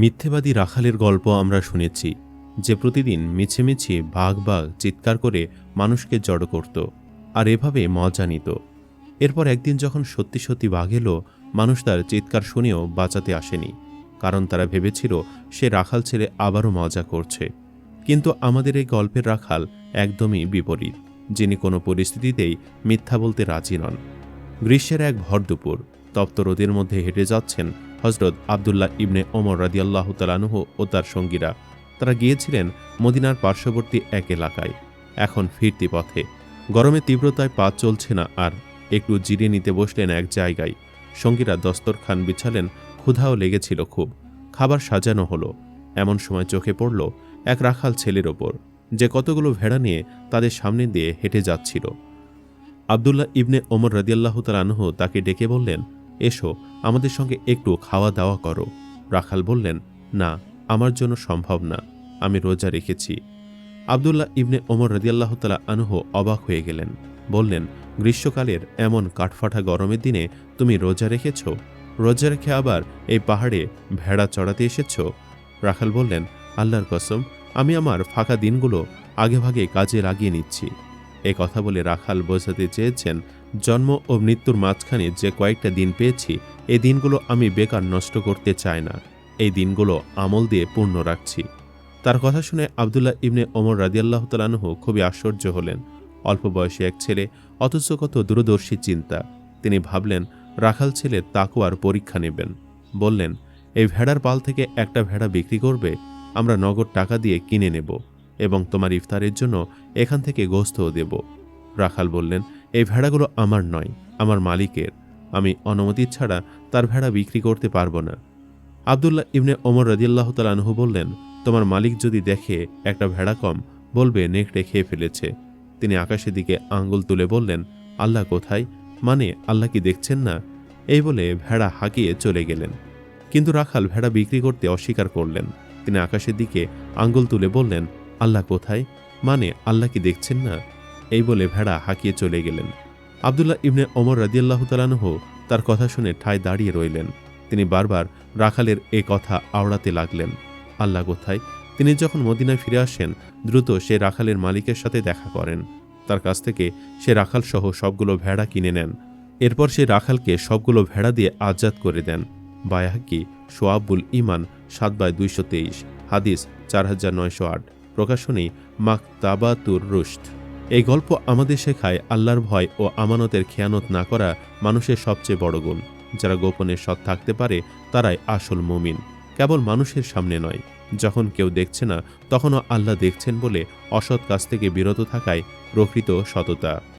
মিথ্যেবাদী রাখালের গল্প আমরা শুনেছি, যে প্রতিদিন মিছেমিছি বাঘ বাঘ চিৎকার করে মানুষকে জড়ো করত আর এভাবে মজা নিত। এরপর একদিন যখন সত্যি সত্যি বাঘ এলো, মানুষ তার চিৎকার শুনেও বাঁচাতে আসেনি, কারণ তারা ভেবেছিল সে রাখাল ছেলে আবারও মজা করছে। কিন্তু আমাদের এই গল্পের রাখাল একদমই বিপরীত, যিনি কোনো পরিস্থিতিতেই মিথ্যা বলতে রাজি নন। গ্রীষ্মের এক ভর দুপুর তপ্ত রোদের মধ্যে হেঁটে যাচ্ছেন হজরত আবদুল্লাহ ইবনে ওমর রাদিয়াল্লাহ তালানুহ ও তার সঙ্গীরা। তারা গিয়েছিলেন মদিনার পার্শ্ববর্তী এক এলাকায়। এখন ফিরতি পথে। গরমে তীব্রতায় পা চলছে না আর একটু জিরিয়ে নিতে বসলেন এক জায়গায়। সঙ্গীরা দস্তরখান বিছালেন, ক্ষুধাও লেগেছিল খুব। খাবার সাজানো হলো। এমন সময় চোখে পড়ল এক রাখাল ছেলের ওপর, যে কতগুলো ভেড়া নিয়ে তাদের সামনে দিয়ে হেঁটে যাচ্ছিল। আবদুল্লাহ ইবনে ওমর রাদিয়াল্লাহ তালানহ তাকে ডেকে বললেন এসো, আমাদের সঙ্গে একটু খাওয়া দাওয়া করো। রাখাল বললেন, না, আমার জন্য সম্ভব না, আমি রোজা রেখেছি। আবদুল্লাহ ইবনে ওমর রাদিয়াল্লাহ তালা আনহ অবাক হয়ে গেলেন, বললেন, গ্রীষ্মকালের এমন কাঠফাটা গরমের দিনে তুমি রোজা রেখেছ? রোজা রেখে আবার এই পাহাড়ে ভেড়া চড়াতে এসেছ? রাখাল বললেন, আল্লাহর কসম, আমি আমার ফাঁকা দিনগুলো আগেভাগে কাজে লাগিয়ে নিচ্ছি। এ কথা বলে রাখাল বোঝাতে চেয়েছেন জন্ম ও মৃত্যুর মাঝখানে যে কয়েকটা দিন পেয়েছি, এই দিনগুলো আমি বেকার নষ্ট করতে চাই না। এই দিনগুলো আমল দিয়ে পূর্ণ রাখছি। তার কথা শুনে আবদুল্লাহ ইবনে ওমর রাদিয়াল্লাহ তালানহ খুবই আশ্চর্য হলেন। অল্প বয়সী এক ছেলে, অথচ কত দূরদর্শী চিন্তা। তিনি ভাবলেন, রাখাল ছেলে তাকুয়ার পরীক্ষা নেবেন। বললেন, এই ভেড়ার পাল থেকে একটা ভেড়া বিক্রি করবে, আমরা নগদ টাকা দিয়ে কিনে নেব এবং তোমার ইফতারের জন্য এখান থেকে গোস্তও দেব। রাখাল বললেন এই ভেড়াগুলো আমার নয়, আমার মালিকের। আমি অনুমতি ছাড়া তার ভেড়া বিক্রি করতে পারব না। আবদুল্লাহ ইবনে ওমর রদিয়াল্লাহ তালানহু বললেন, তোমার মালিক যদি দেখে একটা ভেড়া কম, বলবে নেকড়ে খেয়ে ফেলেছে। তিনি আকাশের দিকে আঙ্গুল তুলে বললেন, আল্লাহ কোথায়? মানে আল্লাহ কি দেখছেন না? এই বলে ভেড়া হাঁকিয়ে চলে গেলেন। কিন্তু রাখাল ভেড়া বিক্রি করতে অস্বীকার করলেন। তিনি আকাশের দিকে আঙ্গুল তুলে বললেন, আল্লাহ কোথায়? মানে আল্লাহ কি দেখছেন না? এই বলে ভেড়া হাঁকিয়ে চলে গেলেন। আবদুল্লাহ ইবনে ওমর রাদিয়াল্লাহ তালানহ তার কথা শুনে ঠায় দাঁড়িয়ে রইলেন। তিনি বারবার রাখালের এ কথা আওড়াতে লাগলেন। আল্লাহ কোথায়? তিনি যখন মদিনায় ফিরে আসেন, দ্রুত সে রাখালের মালিকের সাথে দেখা করেন। তার কাছ থেকে সে রাখাল সহ সবগুলো ভেড়া কিনে নেন। এরপর সে রাখালকে সবগুলো ভেড়া দিয়ে আজাদ করে দেন। বায়াহাকি, সোয়াবুল ইমান সাত বাই দুইশো তেইশ, হাদিস চার হাজার নয়শো আট, প্রকাশনী মাকতাবাতুর রুস্ট এই গল্প আমাদের শেখায় আল্লাহর ভয় ও আমানতের খেয়ানত না করা মানুষের সবচেয়ে বড় গুণ। যারা গোপনে সৎ থাকতে পারে, তারাই আসল মুমিন। কেবল মানুষের সামনে নয়। যখন কেউ দেখছে না, তখনও আল্লাহ দেখছেন বলে অসৎ কাজ থেকে বিরত থাকায় প্রকৃত সততা।